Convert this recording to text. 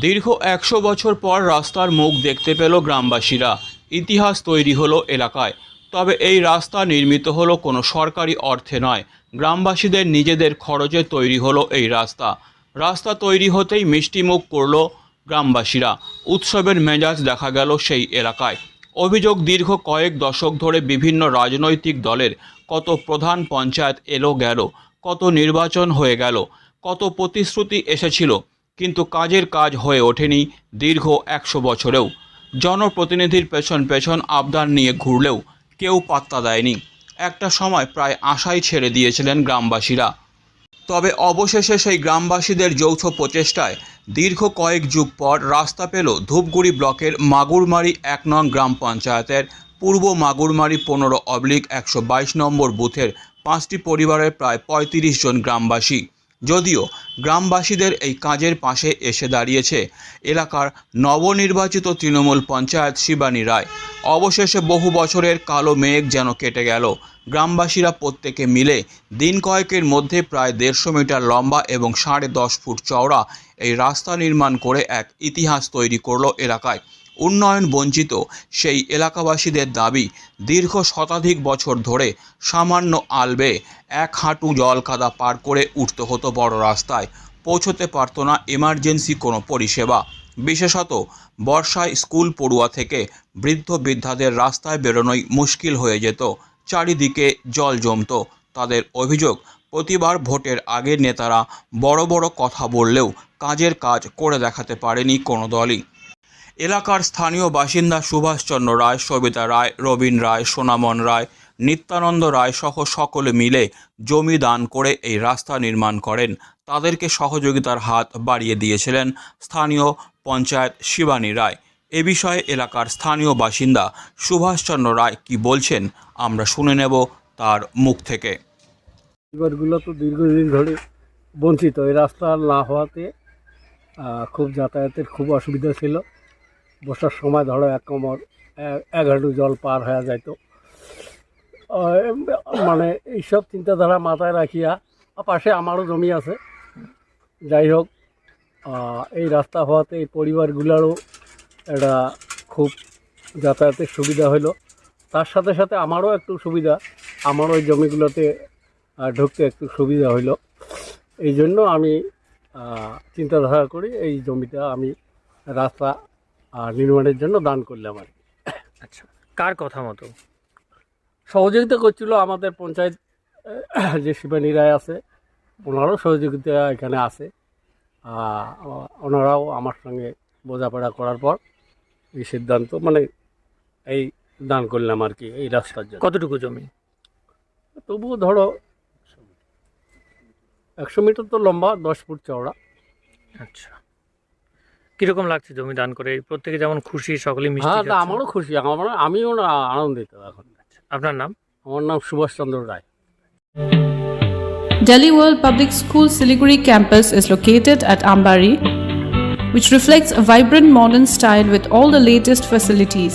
দীর্ঘ একশো বছর পর রাস্তার মুখ দেখতে পেল গ্রামবাসীরা। ইতিহাস তৈরি হলো এলাকায়। তবে এই রাস্তা নির্মিত হলো কোনো সরকারি অর্থে নয়। গ্রামবাসীদের নিজেদের খরচে তৈরি হলো এই রাস্তা। রাস্তা তৈরি হতেই মিষ্টিমুখ করল গ্রামবাসীরা। উৎসবের মেজাজ দেখা গেল সেই এলাকায়। অভিযোগ দীর্ঘ কয়েক দশক ধরে বিভিন্ন রাজনৈতিক দলের। কত প্রধান পঞ্চায়েত এলো গেল, কত নির্বাচন হয়ে গেল, কত প্রতিশ্রুতি এসেছিল কিন্তু কাজের কাজ হয়ে ওঠেনি দীর্ঘ একশো বছরেও। জনপ্রতিনিধির পেছন পেছন আবদার নিয়ে ঘুরলেও কেউ পাত্তা দেয়নি। একটা সময় প্রায় আশাই ছেড়ে দিয়েছিলেন গ্রামবাসীরা। তবে অবশেষে সেই গ্রামবাসীদের যৌথ প্রচেষ্টায় দীর্ঘ কয়েক যুগ পর রাস্তা পেল ধূপগুড়ি ব্লকের মাগুরমারি এক নং গ্রাম পঞ্চায়েতের পূর্ব মাগুরমারি পনেরো অবলিক একশো বাইশ নম্বর বুথের পাঁচটি পরিবারের প্রায় পঁয়ত্রিশ জন গ্রামবাসী। যদিও গ্রামবাসীদের এই কাজের পাশে এসে দাঁড়িয়েছে এলাকার নবনির্বাচিত তৃণমূল পঞ্চায়েত শিবানী রায়। অবশেষে বহু বছরের কালো মেঘ যেন কেটে গেল। গ্রামবাসীরা প্রত্যেকে মিলে দিন কয়েকের মধ্যে প্রায় দেড়শো মিটার লম্বা এবং সাড়ে দশ ফুট চওড়া এই রাস্তা নির্মাণ করে এক ইতিহাস তৈরি করল এলাকায়। উন্নয়ন বঞ্চিত সেই এলাকাবাসীদের দাবি দীর্ঘ শতাধিক বছর ধরে সামান্য আলবে এক হাঁটু জল কাদা পার করে উঠতে হতো বড় রাস্তায়। পৌঁছতে পারতো না এমার্জেন্সি কোনো পরিষেবা। বিশেষত বর্ষায় স্কুল পড়ুয়া থেকে বৃদ্ধ বৃদ্ধাদের রাস্তায় বেরোনোই মুশকিল হয়ে যেত। চারিদিকে জল জমতো। তাদের অভিযোগ, প্রতিবার ভোটের আগে নেতারা বড় বড় কথা বললেও কাজের কাজ করে দেখাতে পারেনি কোনো দলই। এলাকার স্থানীয় বাসিন্দা সুভাষচন্দ্র রায়, সবিতা রায়, রবীন রায়, সোনামন রায়, নিত্যানন্দ রায় সহ সকলে মিলে জমি দান করে এই রাস্তা নির্মাণ করেন। তাদেরকে সহযোগিতার হাত বাড়িয়ে দিয়েছিলেন স্থানীয় পঞ্চায়েত শিবানী রায়। এ বিষয়ে এলাকার স্থানীয় বাসিন্দা সুভাষচন্দ্র রায় কি বলছেন, আমরা শুনে নেব তার মুখ থেকে। পরিবারগুলো তো দীর্ঘদিন ধরে বঞ্চিত। এই রাস্তা না হওয়াতে খুব যাতায়াতের খুব অসুবিধা ছিল। বর্ষার সময় ধরো এক কোমর এক হাঁটু জল পার হয়ে যাইতো। মানে এইসব চিন্তাধারা মাথায় রাখিয়া পাশে আমারও জমি আছে। যাই হোক এই রাস্তা হওয়াতে এই পরিবারগুলোরও একটা খুব যাতায়াতের সুবিধা হলো তার সাথে সাথে আমারও একটু সুবিধা আমারও ওই জমিগুলোতে ঢুকতে একটু সুবিধা হইল। এই জন্য আমি চিন্তাধারা করি এই জমিটা আমি রাস্তা আহ, নির্মাণের জন্য দান করলাম আর কি। আচ্ছা কার কথা মতো? সহযোগিতা করছিল আমাদের পঞ্চায়েত যে শিবানী রায় আছে ওনারও সহযোগিতা এখানে আছে। ওনারাও আমার সঙ্গে বোঝাপড়া করার পর এই সিদ্ধান্ত মানে এই দান করলাম আর কি এই রাস্তার জন্য। কতটুকু জমি? তবুও ধরো একশো মিটার তো লম্বা দশ ফুট চওড়া। আচ্ছা। কীরকম লাগছে জমি দান করে প্রত্যেকে যেমন খুশি সকলে মিষ্টি হ্যাঁ তা খাচ্ছে। আমারও খুশি আমার আমিও না আনন্দিত এখন আপনার নাম আমার নাম সুভাষচন্দ্র রায় Delhi World Public School Siliguri campus is located at Ambari, which reflects a vibrant modern style with all the latest facilities.